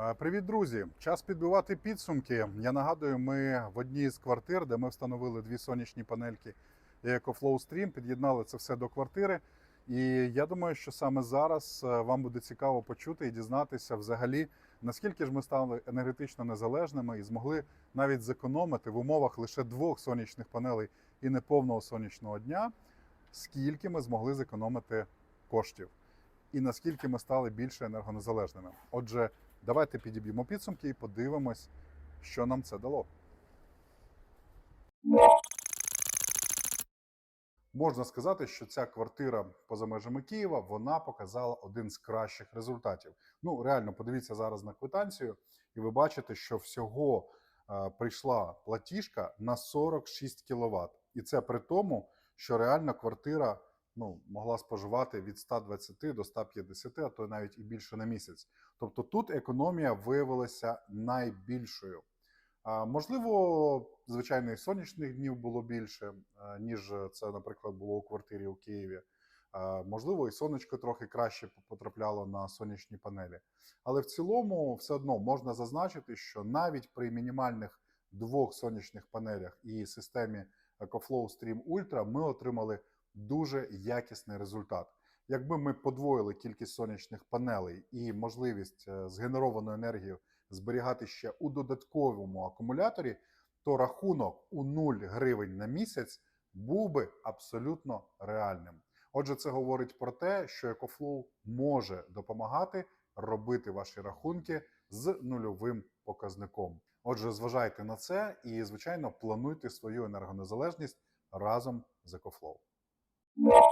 Е, Привіт, друзі! Час підбивати підсумки. Я нагадую, ми в одній з квартир, де ми встановили дві сонячні панельки і EcoFlow Stream, під'єднали це все до квартири. І я думаю, що саме зараз е, вам буде цікаво почути і дізнатися взагалі, наскільки ж ми стали енергетично незалежними і змогли навіть зекономити в умовах лише двох сонячних панелей і неповного сонячного дня, скільки ми змогли зекономити коштів і наскільки ми стали більше енергонезалежними. Отже, давайте підіб'ємо підсумки і подивимось, що нам це дало. Можна сказати, що ця квартира поза межами Києва вона показала один з кращих результатів. Ну реально, подивіться зараз на квитанцію, і ви бачите, що всього е, прийшла платіжка на 46 кВт. І це при тому, що реально квартира ну, могла споживати від 120 до 150, а то навіть і більше на місяць. Тобто тут економія виявилася найбільшою. Можливо, звичайно, і сонячних днів було більше, ніж це, наприклад, було у квартирі у Києві. Можливо, і сонечко трохи краще потрапляло на сонячні панелі. Але в цілому, все одно можна зазначити, що навіть при мінімальних двох сонячних панелях і системі EcoFlow Stream Ultra ми отримали дуже якісний результат. Якби ми подвоїли кількість сонячних панелей і можливість е, згенеровану енергію зберігати ще у додатковому акумуляторі, то рахунок у 0 гривень на місяць був би абсолютно реальним. Отже, це говорить про те, що EcoFlow може допомагати робити ваші рахунки з нульовим показником. Отже, зважайте на це і, звичайно, плануйте свою енергонезалежність разом з EcoFlow. Yeah.